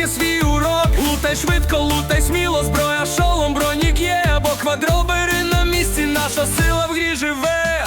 пам'яті свій урок Лутай швидко, лутай сміло, зброя шолом, бронік є або квадробери на місці, наша сила в грі живе.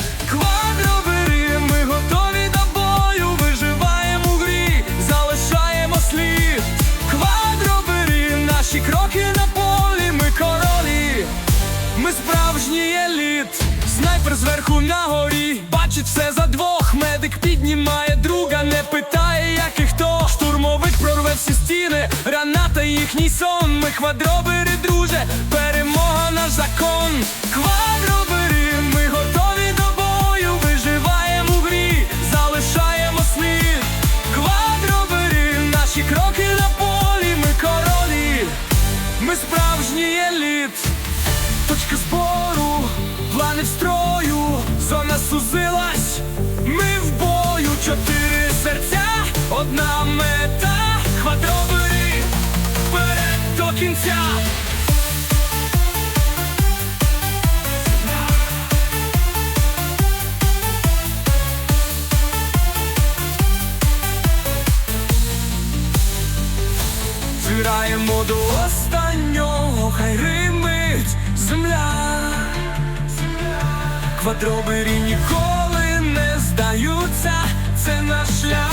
снайпер зверху на горі, бачить все за двох, медик піднімає друга, не питає, як і хто. Штурмовик прорве всі стіни, раната їхній сон. Ми квадробери, друже, перемога наш закон. Квадробери Силась, ми в бою, чотири серця, одна мета, Хвадробери вперед до кінця. Збираємо до останнього хайри. Квадробері ніколи не здаються, це наш шлях.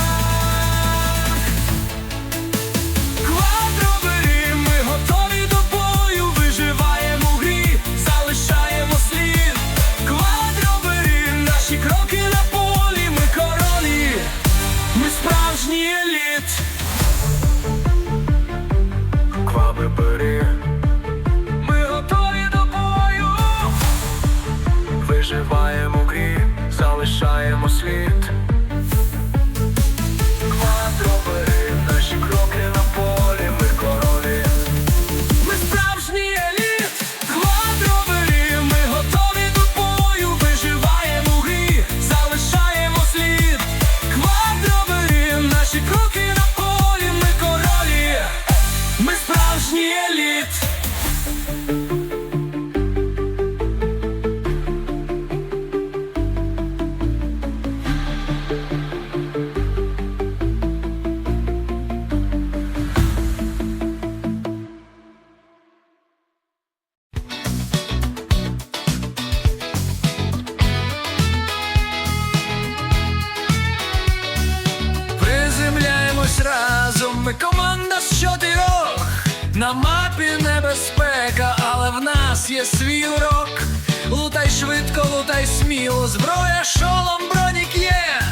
Скелет. є свій урок, лутай швидко, лутай сміло, зброя, шолом, бронік є,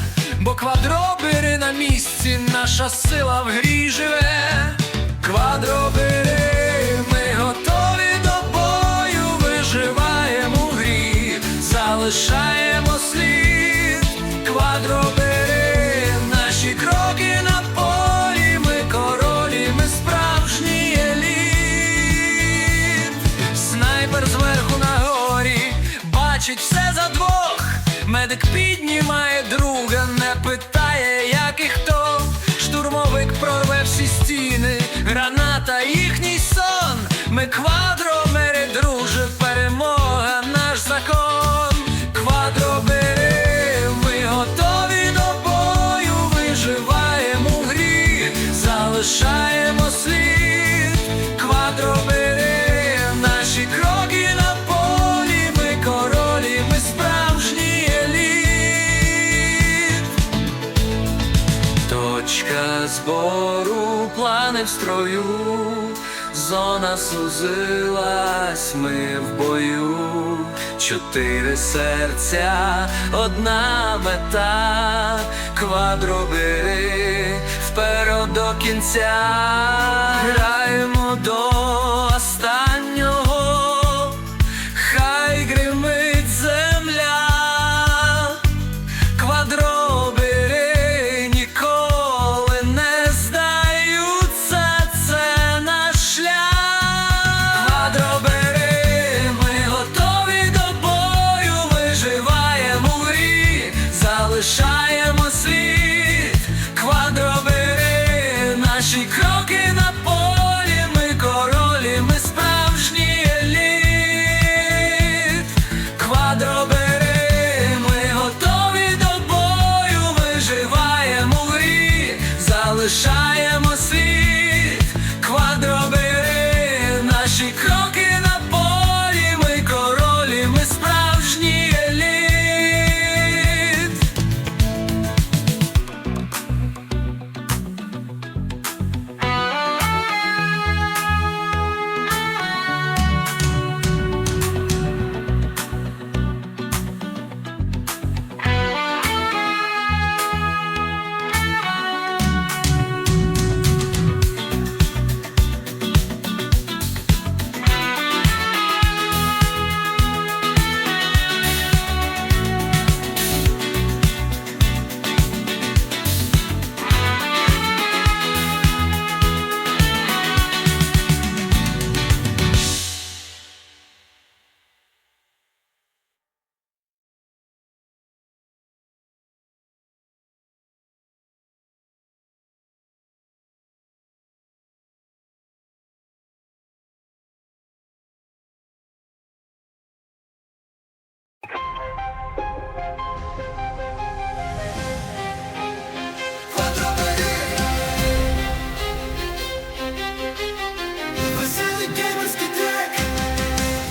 бо квадробери на місці, наша сила в грі живе, квадробери збору плани в строю, зона сузилась ми в бою, чотири серця, одна мета, квадробери вперед до кінця.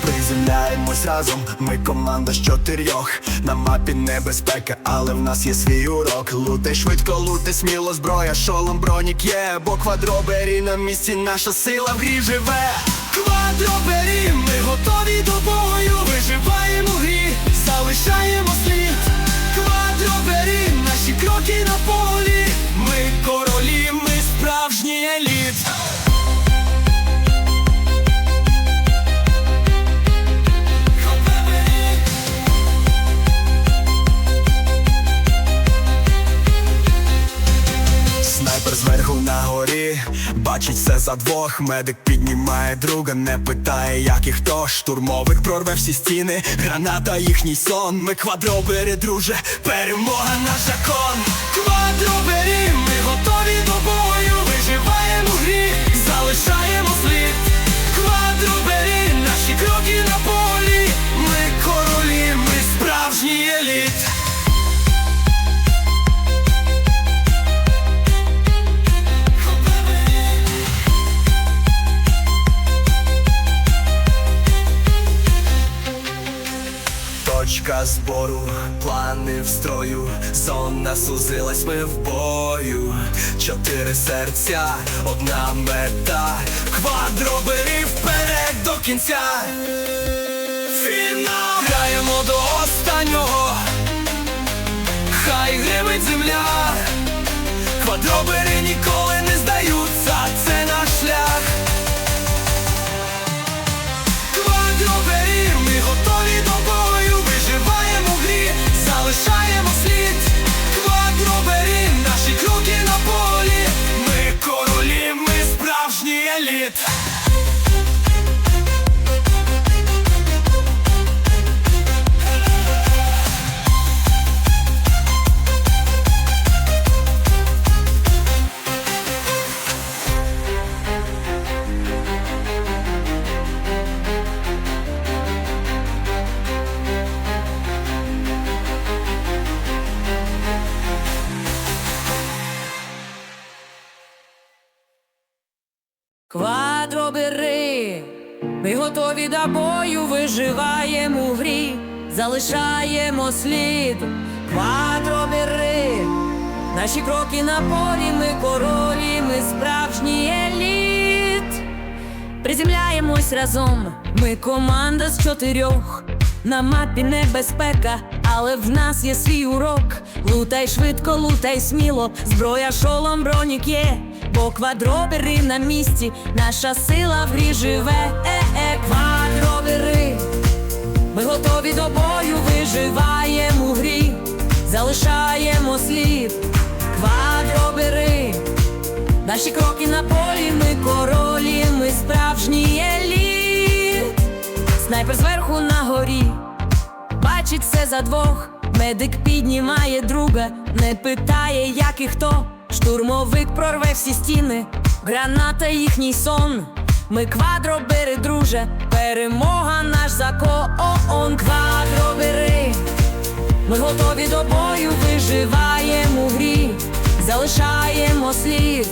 Приземляємось разом, ми команда з чотирьох. На мапі небезпека, але в нас є свій урок. Лутай швидко, лутай сміло, зброя, шолом, бронік є. Бо квадробері на місці, наша сила в грі живе Квадробері, ми готові до бою, виживаємо в грі, залишаємо слід. Квадробері, наші кроки на полі, ми королі, ми справжні еліт. Бачить все за двох. Медик піднімає друга, не питає, як і хто. Штурмовик прорве всі стіни, граната їхній сон. Ми квадробери, друже, перемога наш закон. Квадробері, ми готові до бою, виживаємо в грі, залишаємо слід. Квадробері, наші кроки на полі, ми королі, ми справжній еліт. Збору, плани в строю, зона сузилась, ми в бою. Чотири серця, одна мета. Квадробери вперед до кінця. Фінал Граємо до останнього, хай гримить земля, квадробери ніколи справжній ми готові до бою, виживаємо в грі, залишаємо слід. Квадробери, наші кроки на полі, ми королі, ми справжній еліт. Приземляємось разом, ми команда з чотирьох. На мапі небезпека, але в нас є свій урок. Лутай швидко, лутай сміло, зброя, шолом, бронік є, бо квадробери на місці, наша сила в грі живе. Е-е, квадробери, ми готові до бою, виживаємо в грі, залишаємо слід. Квадробери, Наші кроки на полі, ми королі, ми справжній еліт. Снайпер зверху на горі, бачить все за двох. Медик піднімає друга, не питає, як і хто. Штурмовик прорве всі стіни, граната їхній сон. Ми квадробери, друже, перемога наш закон. Квадробери, ми готові до бою, виживаємо в грі, залишаємо слід.